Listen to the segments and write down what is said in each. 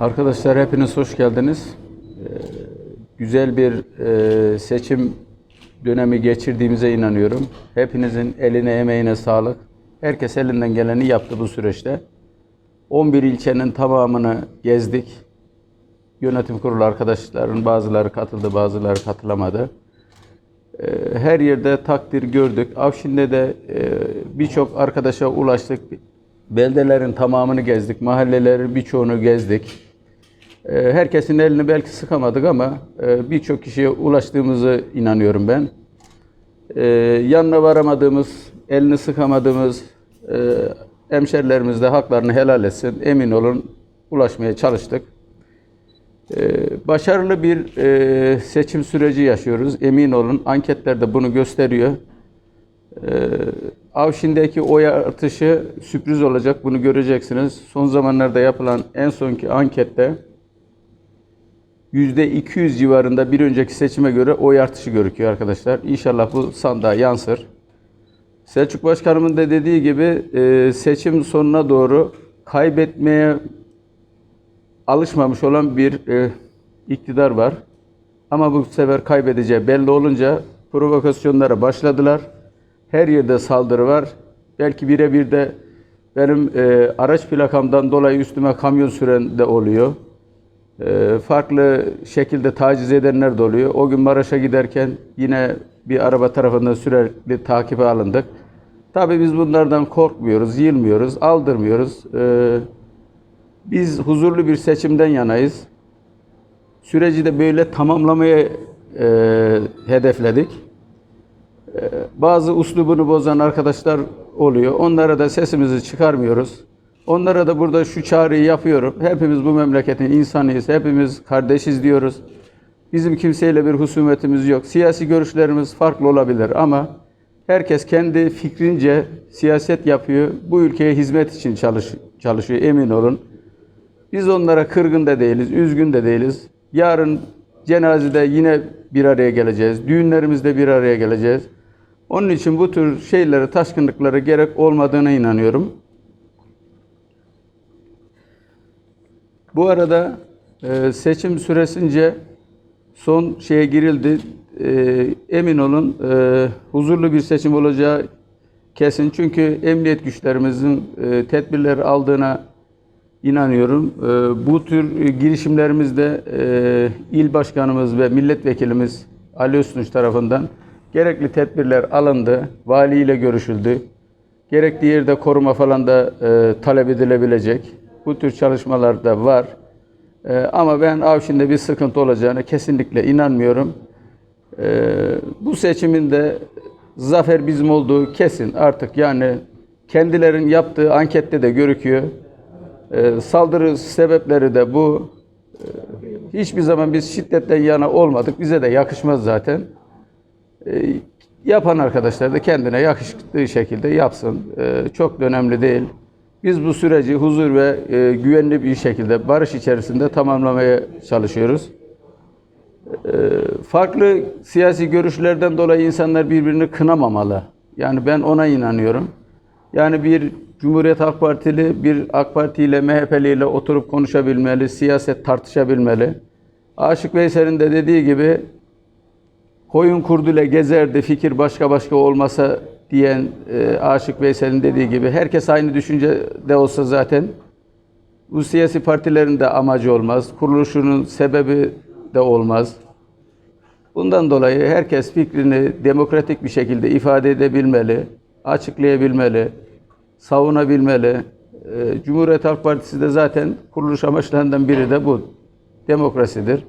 Arkadaşlar hepiniz hoş geldiniz. Ee, güzel bir e, seçim dönemi geçirdiğimize inanıyorum. Hepinizin eline emeğine sağlık. Herkes elinden geleni yaptı bu süreçte. 11 ilçenin tamamını gezdik. Yönetim kurulu arkadaşların bazıları katıldı, bazıları katılamadı. Ee, Her yerde takdir gördük. Avşin'de de e, birçok arkadaşa ulaştık. Beldelerin tamamını gezdik. Mahallelerin birçoğunu gezdik. Ee, Herkesin elini belki sıkamadık ama e, birçok kişiye ulaştığımızı inanıyorum ben. Ee, Yanına varamadığımız, elini sıkamadığımız e, hemşerilerimiz de haklarını helal etsin. Emin olun ulaşmaya çalıştık. Ee, Başarılı bir e, seçim süreci yaşıyoruz. Emin olun anketler de bunu gösteriyor. Avşin'deki oy artışı sürpriz olacak. Bunu göreceksiniz. Son zamanlarda yapılan en sonki ankette %200 civarında bir önceki seçime göre oy artışı görüküyor arkadaşlar. İnşallah bu sandığa yansır. Selçuk Başkanımın da dediği gibi e, seçim sonuna doğru kaybetmeye alışmamış olan bir e, iktidar var. Ama bu sefer kaybedeceği belli olunca provokasyonlara başladılar. Her yerde saldırı var. Belki birebir de benim e, araç plakamdan dolayı üstüme kamyon süren de oluyor. E, farklı şekilde taciz edenler de oluyor. O gün Maraş'a giderken yine bir araba tarafından sürekli takibe alındık. Tabii biz bunlardan korkmuyoruz, yılmıyoruz, aldırmıyoruz. E, biz huzurlu bir seçimden yanayız. Süreci de böyle tamamlamaya e, hedefledik. E, bazı uslubunu bozan arkadaşlar oluyor. Onlara da sesimizi çıkarmıyoruz. Onlara da burada şu çağrıyı yapıyorum. Hepimiz bu memleketin insanıyız. Hepimiz kardeşiz diyoruz. Bizim kimseyle bir husumetimiz yok. Siyasi görüşlerimiz farklı olabilir ama herkes kendi fikrince siyaset yapıyor. Bu ülkeye hizmet için çalış, çalışıyor emin olun. Biz onlara kırgın da değiliz, üzgün de değiliz. Yarın cenazede yine bir araya geleceğiz. Düğünlerimizde bir araya geleceğiz. Onun için bu tür şeylere, taşkınlıklara gerek olmadığına inanıyorum. Bu arada e, seçim süresince son şeye girildi. E, emin olun e, huzurlu bir seçim olacağı kesin. Çünkü emniyet güçlerimizin e, tedbirler aldığına inanıyorum. Bu tür girişimlerimizde il başkanımız ve milletvekilimiz Ali Öztunç tarafından gerekli tedbirler alındı. Valiyle görüşüldü. Gerekli yerde koruma falan da e, talep edilebilecek. Bu tür çalışmalar da var. E, ama ben Avşin'de bir sıkıntı olacağını kesinlikle inanmıyorum. E, bu seçimin de zafer bizim olduğu kesin artık yani kendilerin yaptığı ankette de görüküyor. E, saldırı sebepleri de bu. E, hiçbir zaman biz şiddetten yana olmadık. Bize de yakışmaz zaten. E, yapan arkadaşlar da kendine yakıştığı şekilde yapsın. E, çok da önemli değil. Biz bu süreci huzur ve e, güvenli bir şekilde barış içerisinde tamamlamaya çalışıyoruz. E, farklı siyasi görüşlerden dolayı insanlar birbirini kınamamalı. Yani ben ona inanıyorum. Yani bir Cumhuriyet Halk Partili bir AK Parti ile MHP'li ile oturup konuşabilmeli, siyaset tartışabilmeli. Aşık Veysel'in de dediği gibi koyun kurduyla gezerdi fikir başka başka olmasa diyen e, Aşık Veysel'in dediği gibi herkes aynı düşüncede olsa zaten bu siyasi partilerin de amacı olmaz. Kuruluşunun sebebi de olmaz. Bundan dolayı herkes fikrini demokratik bir şekilde ifade edebilmeli, açıklayabilmeli, savunabilmeli. E, Cumhuriyet Halk Partisi de zaten kuruluş amaçlarından biri de bu. Demokrasidir.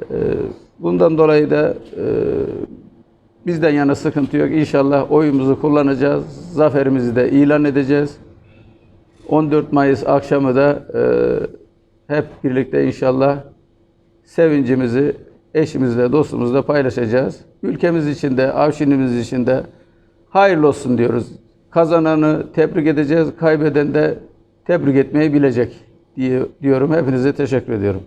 E, bundan dolayı da e, bizden yana sıkıntı yok. İnşallah oyumuzu kullanacağız. Zaferimizi de ilan edeceğiz. 14 Mayıs akşamı da hep birlikte inşallah sevincimizi eşimizle, dostumuzla paylaşacağız. Ülkemiz için de, Avşinimiz için de hayırlı olsun diyoruz. Kazananı tebrik edeceğiz, kaybeden de tebrik etmeyi bilecek diye diyorum. Hepinize teşekkür ediyorum.